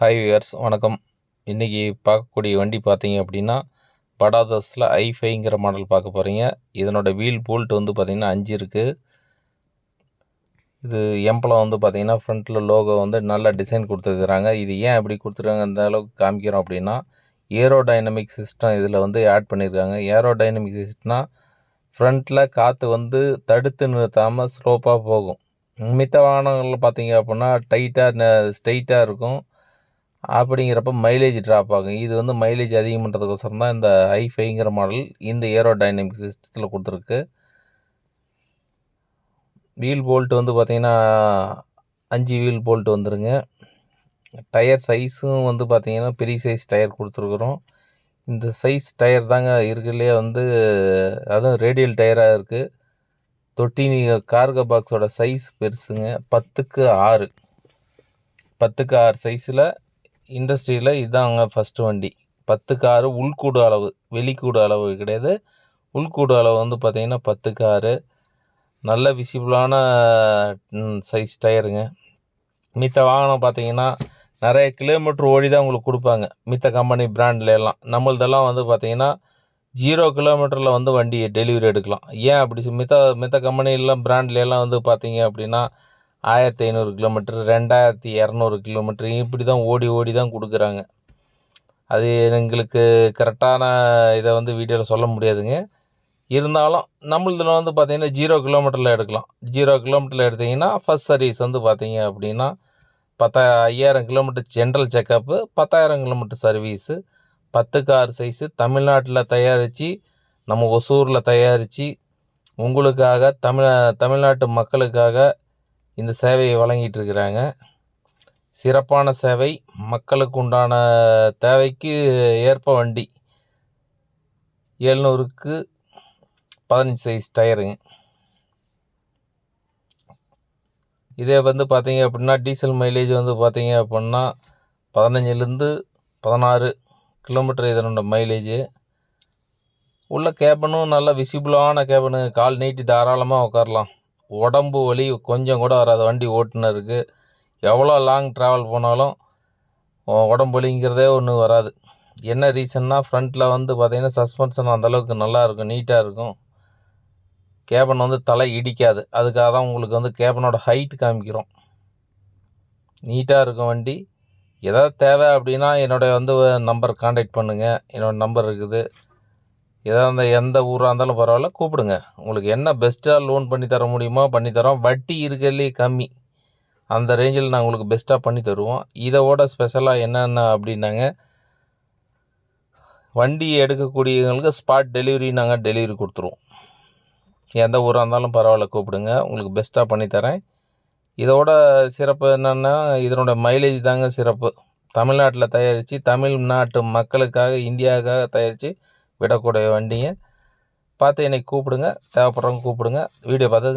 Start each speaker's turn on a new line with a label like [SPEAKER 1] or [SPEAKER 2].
[SPEAKER 1] Hi wears வணக்கம். இன்றைக்கி பார்க்கக்கூடிய வண்டி பார்த்தீங்க அப்படின்னா படாதஸில் ஐஃபைங்கிற மாடல் பார்க்க போகிறீங்க இதனோட வீல் போல்ட் வந்து பார்த்திங்கன்னா அஞ்சு இருக்குது இது எம்பளம் வந்து பார்த்திங்கன்னா ஃப்ரண்ட்டில் லோகோ வந்து நல்ல டிசைன் கொடுத்துருக்குறாங்க. இது ஏன் இப்படி கொடுத்துருக்காங்க அந்த அளவுக்கு காமிக்கிறோம் அப்படின்னா ஏரோ டைனமிக் சிஸ்டம் இதில் வந்து ஆட் பண்ணியிருக்காங்க. ஏரோ டைனமிக் சிஸ்டம்னா ஃப்ரண்ட்டில் காற்று வந்து தடுத்து நிறுத்தாமல் ஸ்லோப்பாக போகும். மித்த வாகனங்களில் பார்த்தீங்க அப்படின்னா டைட்டாக ஸ்ட்ரைட்டாக இருக்கும். அப்படிங்கிறப்ப மைலேஜ் ட்ராப் ஆகும். இது வந்து மைலேஜ் அதிகம் பண்ணுறதுக்கோசரம் தான் இந்த ஐஃபைங்கிற மாடல் இந்த ஏரோ டைனமிக் சிஸ்டத்தில் கொடுத்துருக்கு. வீல் போல்ட் வந்து பார்த்திங்கன்னா அஞ்சு வீல் போல்ட் வந்துருங்க. டயர் சைஸும் வந்து பார்த்திங்கன்னா பெரிய சைஸ் டயர் கொடுத்துருக்குறோம். இந்த சைஸ் டயர் தாங்க இருக்குல்லையே வந்து அதுவும் ரேடியல் டயராக இருக்குது தொட்டி கார்கோ பாக்ஸோட சைஸ் பெருசுங்க. பத்துக்கு ஆறு. பத்துக்கு ஆறு சைஸில் இண்டஸ்ட்ரியில் இதாங்க ஃபஸ்ட்டு வண்டி. பத்துக்கு ஆறு உள்கூடு அளவு வெளிக்கூடு அளவு கிடையாது. உள்கூடு அளவு வந்து பார்த்திங்கன்னா பத்துக்கு ஆறு நல்ல விசிபிளான சைஸ் டயருங்க மித்த வாகனம் பார்த்தீங்கன்னா நிறைய கிலோமீட்டர் ஓடி தான் உங்களுக்கு கொடுப்பாங்க. மித்த கம்பெனி பிராண்டில் எல்லாம். நம்மளதெல்லாம் வந்து பார்த்திங்கன்னா ஜீரோ கிலோமீட்டரில் வந்து வண்டி டெலிவரி எடுக்கலாம். ஏன் அப்படி மித்த மித்த கம்பெனிலாம் பிராண்ட்ல எல்லாம் வந்து பார்த்தீங்க அப்படின்னா ஆயிரத்தி ஐநூறு கிலோமீட்டர் ரெண்டாயிரத்தி இரநூறு கிலோமீட்டர் இப்படி தான் ஓடி ஓடி தான் கொடுக்குறாங்க. அது எங்களுக்கு கரெக்டான இதை வந்து வீடியோவில் சொல்ல முடியாதுங்க. இருந்தாலும் நம்மளதில் வந்து பார்த்திங்கன்னா ஜீரோ கிலோமீட்டரில் எடுக்கலாம். ஜீரோ கிலோமீட்டரில் எடுத்திங்கன்னா ஃபஸ்ட் சர்வீஸ் வந்து பார்த்தீங்க அப்படின்னா பத்தா ஐயாயிரம் கிலோமீட்டர் ஜென்ரல் செக்கப்பு பத்தாயிரம் கிலோமீட்டர் சர்வீஸு பத்து கார் சைஸு தமிழ்நாட்டில் தயாரித்து நம்ம ஒசூரில் தயாரித்து உங்களுக்காக தமிழ் தமிழ்நாட்டு மக்களுக்காக இந்த சேவையை வழங்கிட்டு இருக்கிறாங்க சிறப்பான சேவை மக்களுக்கு உண்டான தேவைக்கு ஏற்ப வண்டி. எழுநூறுக்கு பதினஞ்சு சைஸ் டயருங்க. இதே வந்து பார்த்தீங்க அப்படின்னா டீசல் மைலேஜ் வந்து பார்த்தீங்க அப்படின்னா பதினஞ்சுலேருந்து பதினாறு கிலோமீட்டர் இதனோட மைலேஜு. உள்ள கேபனும் நல்லா விசிபிளான கேபனு கால் நீட்டி தாராளமாக உட்காரலாம் உடம்பு வலி கொஞ்சம் கூட வராது. வண்டி ஓட்டுனருக்கு எவ்வளோ லாங் ட்ராவல் போனாலும் உடம்பு வலிங்கிறதே ஒன்று வராது. என்ன ரீசன்னா ஃப்ரண்ட்டில் வந்து பார்த்திங்கன்னா சஸ்பென்ஷன் அந்தளவுக்கு நல்லாயிருக்கும் நீட்டாக இருக்கும் கேபன் வந்து தலை இடிக்காது. அதுக்காக தான் உங்களுக்கு வந்து கேபனோட ஹைட் காமிக்கிறோம். நீட்டாக இருக்கும் வண்டி. ஏதாவது தேவை அப்படின்னா என்னுடைய வந்து நம்பர் காண்டாக்ட் பண்ணுங்கள் என்னோடய நம்பர் இருக்குது. எதாக இருந்தால் எந்த ஊராக இருந்தாலும் பரவாயில்ல கூப்பிடுங்க. உங்களுக்கு என்ன பெஸ்ட்டாக லோன் பண்ணி தர முடியுமோ பண்ணித்தரோம் வட்டி இருக்கிறதுலே கம்மி. அந்த ரேஞ்சில் நாங்கள் உங்களுக்கு பெஸ்ட்டாக பண்ணி தருவோம். இதோட ஸ்பெஷலாக என்னென்ன அப்படின்னாங்க வண்டி எடுக்கக்கூடியவங்களுக்கு ஸ்பாட் டெலிவரி நாங்கள் டெலிவரி கொடுத்துருவோம். எந்த ஊராக இருந்தாலும் பரவாயில்ல கூப்பிடுங்க. உங்களுக்கு பெஸ்ட்டாக பண்ணித்தரேன் இதோட சிறப்பு என்னென்னா இதனோட மைலேஜ் தாங்க சிறப்பு. தமிழ்நாட்டில் தயாரித்து தமிழ்நாட்டு மக்களுக்காக இந்தியாவுக்காக தயாரித்து விடக்கூடிய வண்டியை பார்த்து என்னை கூப்பிடுங்க தேவைப்படுறவங்க கூப்பிடுங்க. வீடியோ பார்த்ததுக்கு